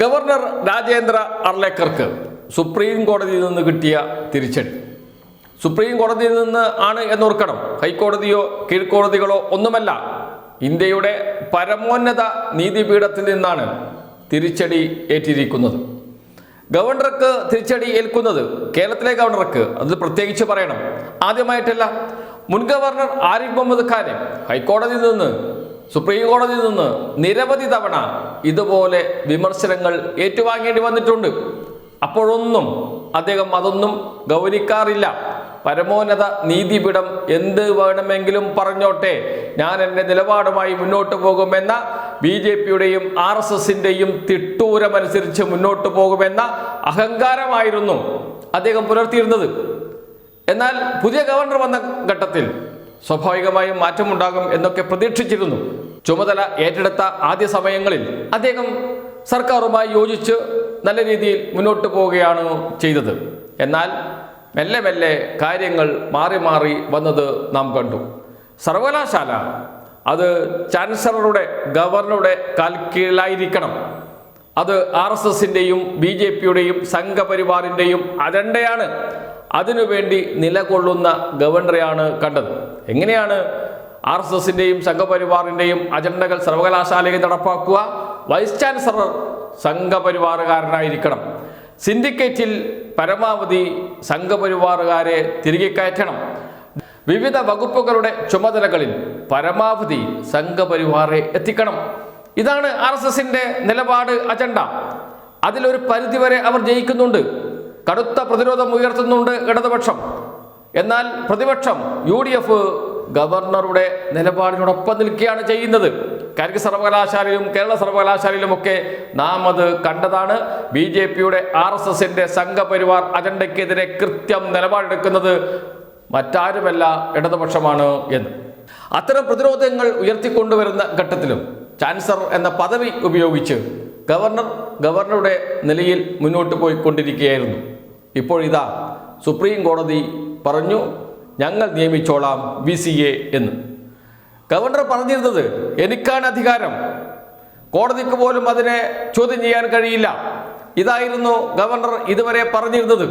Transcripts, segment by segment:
Governor Rajendra അർലേക്കർക്ക് supreme കോടതിയിൽ നിന്ന് കിട്ടിയ തിരിച്ചടി. സുപ്രീം കോടതിയിൽ നിന്ന് ആണ് എന്നോർക്കണം. ഹൈക്കോടതിയോ കീഴ്ക്കോടതികളോ ഒന്നുമല്ല. ഇന്ത്യയുടെ പരമോന്നത നീതിപീഠത്തിൽ നിന്നാണ് തിരിച്ചടി ഏറ്റിരിക്കുന്നത്. ഗവർണർക്ക് തിരിച്ചടി ഏൽക്കുന്നത് കേരളത്തിലെ ഗവർണർക്ക് അത് പ്രത്യേകിച്ച് പറയണം. ആദ്യമായിട്ടല്ല മുൻ ഗവർണർ ആരിഫ് മുഹമ്മദ് ഖാനെ ഹൈക്കോടതിയിൽ നിന്ന് സുപ്രീം കോടതിയിൽ നിന്ന് നിരവധി തവണ ഇതുപോലെ വിമർശനങ്ങൾ ഏറ്റുവാങ്ങേണ്ടി വന്നിട്ടുണ്ട്. അപ്പോഴൊന്നും അദ്ദേഹം അതൊന്നും ഗൗനിക്കാറില്ല. പരമോന്നത നീതിപീഠം എന്ത് വേണമെങ്കിലും പറഞ്ഞോട്ടെ. ഞാൻ എന്റെ നിലപാടുമായി മുന്നോട്ട് പോകുമെന്ന ബി ജെ പിയുടെയും ആർ എസ് എസിന്റെയും തിട്ടൂരമനുസരിച്ച് മുന്നോട്ട് പോകുമെന്ന അഹങ്കാരമായിരുന്നു അദ്ദേഹം പുലർത്തിയിരുന്നത്. എന്നാൽ പുതിയ ഗവർണർ വന്ന ഘട്ടത്തിൽ സ്വാഭാവികമായും മാറ്റമുണ്ടാകും എന്നൊക്കെ പ്രതീക്ഷിച്ചിരുന്നു. ചുമതല ഏറ്റെടുത്ത ആദ്യ സമയങ്ങളിൽ അദ്ദേഹം സർക്കാരുമായി യോജിച്ച് നല്ല രീതിയിൽ മുന്നോട്ട് പോവുകയാണ് ചെയ്തത്. എന്നാൽ മെല്ലെ മെല്ലെ കാര്യങ്ങൾ മാറി മാറി വന്നത് നാം കണ്ടു. സർവകലാശാല അത് ചാൻസലറുടെ ഗവർണറുടെ കാൽക്കീഴിലായിരിക്കണം. അത് ആർ എസ് എസിന്റെയും ബി ജെ പിയുടെയും സംഘപരിവാറിന്റെയും അജണ്ടയാണ്. അതിനുവേണ്ടി നിലകൊള്ളുന്ന ഗവർണറെയാണ് കണ്ടത്. എങ്ങനെയാണ് ആർ എസ് എസിന്റെയും സംഘപരിവാറിന്റെയും അജണ്ടകൾ സർവകലാശാലയിൽ നടപ്പാക്കുക? Vice chancellor സംഘപരിവാറുകാരനായിരിക്കണം. സിൻഡിക്കേറ്റിൽ പരമാവധി സംഘപരിവാറുകാരെ തിരികെ കയറ്റണം. വിവിധ വകുപ്പുകളുടെ ചുമതലകളിൽ പരമാവധി സംഘപരിവാറെ എത്തിക്കണം. ഇതാണ് ആർ എസ് എസിന്റെ നിലപാട് അജണ്ട. അതിലൊരു പരിധിവരെ അവർ ജയിക്കുന്നുണ്ട്. കടുത്ത പ്രതിരോധം ഉയർത്തുന്നുണ്ട് ഇടതുപക്ഷം. എന്നാൽ പ്രതിപക്ഷം യു ഡി എഫ് ഗവർണറുടെ നിലപാടിനോടൊപ്പം നിൽക്കുകയാണ് ചെയ്യുന്നത്. കാലിക്കറ്റ് സർവകലാശാലയിലും കേരള സർവകലാശാലയിലുമൊക്കെ നാം അത് കണ്ടതാണ്. ബി ജെ പിയുടെ ആർ എസ് എസിന്റെ സംഘപരിവാർ അജണ്ടയ്ക്കെതിരെ കൃത്യം നിലപാടെടുക്കുന്നത് മറ്റാരുമല്ല ഇടതുപക്ഷമാണ് എന്ന്. അത്തരം പ്രതിരോധങ്ങൾ ഉയർത്തിക്കൊണ്ടുവരുന്ന ഘട്ടത്തിലും ചാൻസലർ എന്ന പദവി ഉപയോഗിച്ച് ഗവർണർ ഗവർണറുടെ നിലയിൽ മുന്നോട്ട് പോയിക്കൊണ്ടിരിക്കുകയായിരുന്നു. ഇപ്പോൾ ഇതാ സുപ്രീം കോടതി പറഞ്ഞു ഞങ്ങൾ നിയമിച്ചോളാം വി സി എ എന്ന്. ഗവർണർ പറഞ്ഞിരുന്നത് എനിക്കാണ് അധികാരം. കോടതിക്ക് പോലും അതിനെ ചോദ്യം ചെയ്യാൻ കഴിയില്ല. ഇതായിരുന്നു ഗവർണർ ഇതുവരെ പറഞ്ഞിരുന്നത്.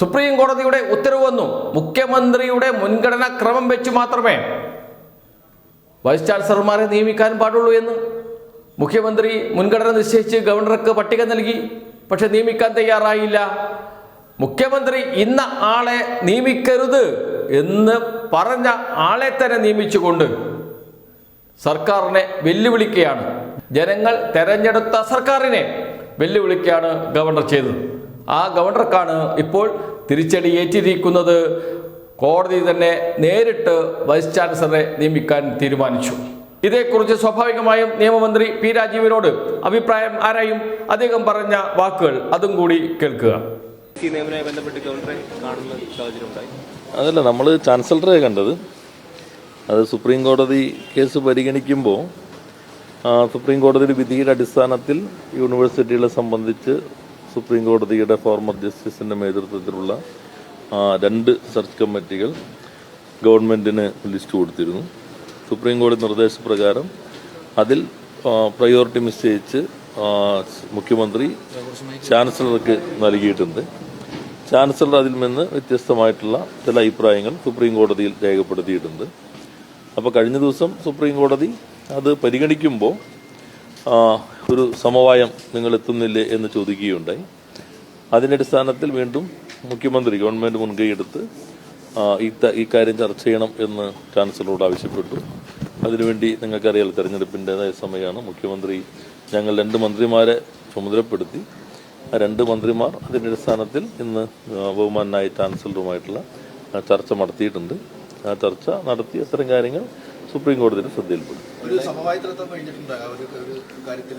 സുപ്രീം കോടതിയുടെ ഉത്തരവ് വന്നു മുഖ്യമന്ത്രിയുടെ മുൻഗണനാ ക്രമം വെച്ച് മാത്രമേ വൈസ് ചാൻസലർമാരെ നിയമിക്കാൻ പാടുള്ളൂ എന്ന്. മുഖ്യമന്ത്രി മുൻഗണന നിശ്ചയിച്ച് ഗവർണർക്ക് പട്ടിക നൽകി പക്ഷെ നിയമിക്കാൻ തയ്യാറായില്ല. മുഖ്യമന്ത്രി ഇന്ന ആളെ നിയമിക്കരുത് എന്ന് പറഞ്ഞ ആളെ തന്നെ നിയമിച്ചുകൊണ്ട് സർക്കാരിനെ വെല്ലുവിളിക്കുകയാണ്. ജനങ്ങൾ തെരഞ്ഞെടുത്ത സർക്കാരിനെ വെല്ലുവിളിക്കുകയാണ് ഗവർണർ ചെയ്തത്. ആ ഗവർണർക്കാണ് ഇപ്പോൾ തിരിച്ചടി ഏറ്റിരിക്കുന്നത് കോടതി തന്നെ നേരിട്ട് വൈസ് ചാൻസലറെ നിയമിക്കാൻ തീരുമാനിച്ചു. ഇതേക്കുറിച്ച് സ്വാഭാവികമായും നിയമമന്ത്രി പി രാജീവിനോട് അഭിപ്രായം ആരായും അദ്ദേഹം പറഞ്ഞ വാക്കുകൾ അതും കൂടി കേൾക്കുക. ഈ നിയമനവുമായി ബന്ധപ്പെട്ട് ഗവർണറെ കാണുന്ന സാഹചര്യം ഉണ്ടായി? അതല്ല നമ്മൾ ചാൻസലറെ കണ്ടത്. അത് സുപ്രീം കോടതി കേസ് പരിഗണിക്കുമ്പോൾ സുപ്രീം കോടതിയുടെ വിധിയുടെ അടിസ്ഥാനത്തിൽ യൂണിവേഴ്സിറ്റികളെ സംബന്ധിച്ച് സുപ്രീം കോടതിയുടെ ഫോർമർ ജസ്റ്റിസിന്റെ നേതൃത്വത്തിലുള്ള രണ്ട് സെർച്ച് കമ്മിറ്റികൾ ഗവൺമെന്റിന് ലിസ്റ്റ് കൊടുത്തിരുന്നു. സുപ്രീം കോടതി നിർദ്ദേശപ്രകാരം അതിൽ പ്രയോറിറ്റി നിശ്ചയിച്ച് മുഖ്യമന്ത്രി ചാൻസലർക്ക് നൽകിയിട്ടുണ്ട്. ചാൻസലർ അതിൽ നിന്ന് വ്യത്യസ്തമായിട്ടുള്ള ചില അഭിപ്രായങ്ങൾ സുപ്രീം കോടതിയിൽ രേഖപ്പെടുത്തിയിട്ടുണ്ട്. അപ്പോൾ കഴിഞ്ഞ ദിവസം സുപ്രീം കോടതി അത് പരിഗണിക്കുമ്പോൾ ഒരു സമവായം നിങ്ങൾ എത്തുന്നില്ലേ എന്ന് ചോദിക്കുകയുണ്ടായി. അതിന്റെ അടിസ്ഥാനത്തിൽ വീണ്ടും മുഖ്യമന്ത്രി ഗവൺമെന്റ് മുൻകൈയെടുത്ത് ഈ ത- ഈ കാര്യം ചർച്ച ചെയ്യണം എന്ന് ചാൻസലറോട് ആവശ്യപ്പെട്ടു. അതിനുവേണ്ടി നിങ്ങൾക്കറിയാം തെരഞ്ഞെടുപ്പിന്റെതായ സമയമാണ്. മുഖ്യമന്ത്രി ഞങ്ങൾ രണ്ട് മന്ത്രിമാരെ ചുമതലപ്പെടുത്തി. രണ്ട് മന്ത്രിമാർ അതിന്റെ അടിസ്ഥാനത്തിൽ ഇന്ന് ബഹുമാനായി ചാൻസലറുമായിട്ടുള്ള ചർച്ച നടത്തിയിട്ടുണ്ട്. ആ ചർച്ച നടത്തി അത്തരം കാര്യങ്ങൾ സുപ്രീം കോടതിയുടെ ശ്രദ്ധയിൽപ്പെടും.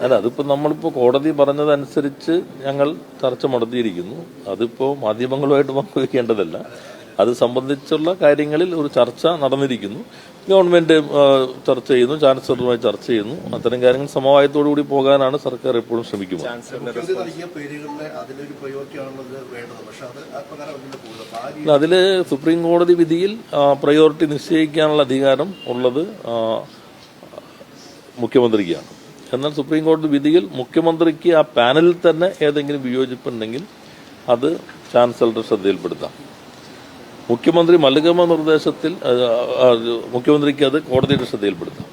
അല്ല അതിപ്പോ നമ്മളിപ്പോ കോടതി പറഞ്ഞതനുസരിച്ച് ഞങ്ങൾ ചർച്ച നടത്തിയിരിക്കുന്നു. അതിപ്പോ മാധ്യമങ്ങളുമായിട്ട് പങ്കുവെക്കേണ്ടതല്ല. അത് സംബന്ധിച്ചുള്ള കാര്യങ്ങളിൽ ഒരു ചർച്ച നടന്നിരിക്കുന്നു. ഗവൺമെന്റ് ചർച്ച ചെയ്യുന്നു ചാൻസലറുമായി ചർച്ച ചെയ്യുന്നു. അത്തരം കാര്യങ്ങൾ സമവായത്തോടു കൂടി പോകാനാണ് സർക്കാർ എപ്പോഴും ശ്രമിക്കുന്നത്. അതിൽ സുപ്രീം കോടതി വിധിയിൽ പ്രയോറിറ്റി നിശ്ചയിക്കാനുള്ള അധികാരം ഉള്ളത് മുഖ്യമന്ത്രിക്കാണ്. എന്നാൽ സുപ്രീം കോടതി വിധിയിൽ മുഖ്യമന്ത്രിക്ക് ആ പാനലിൽ തന്നെ ഏതെങ്കിലും വിയോജിപ്പുണ്ടെങ്കിൽ അത് ചാൻസലറുടെ ശ്രദ്ധയിൽപ്പെടുത്താം. മുഖ്യമന്ത്രി മല്ലികമ്മ നിർദ്ദേശത്തിൽ മുഖ്യമന്ത്രിക്ക് അത് കോടതിയുടെ ശ്രദ്ധയിൽപ്പെടുത്താം.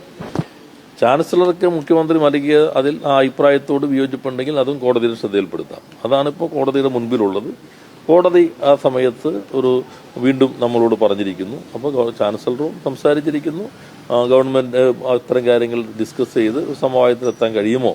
ചാൻസലർക്ക് മുഖ്യമന്ത്രി നൽകിയ അതിൽ ആ അഭിപ്രായത്തോട് വിയോജിപ്പുണ്ടെങ്കിൽ അതും കോടതിയുടെ ശ്രദ്ധയിൽപ്പെടുത്താം. അതാണ് ഇപ്പോൾ കോടതിയുടെ മുൻപിലുള്ളത്. കോടതി ആ സമയത്ത് ഒരു വീണ്ടും നമ്മളോട് പറഞ്ഞിരിക്കുന്നു. അപ്പോൾ ചാൻസലറും സംസാരിച്ചിരിക്കുന്നു. ഗവൺമെന്റ് അത്തരം കാര്യങ്ങൾ ഡിസ്കസ് ചെയ്ത് സമവായത്തിലെത്താൻ കഴിയുമോ?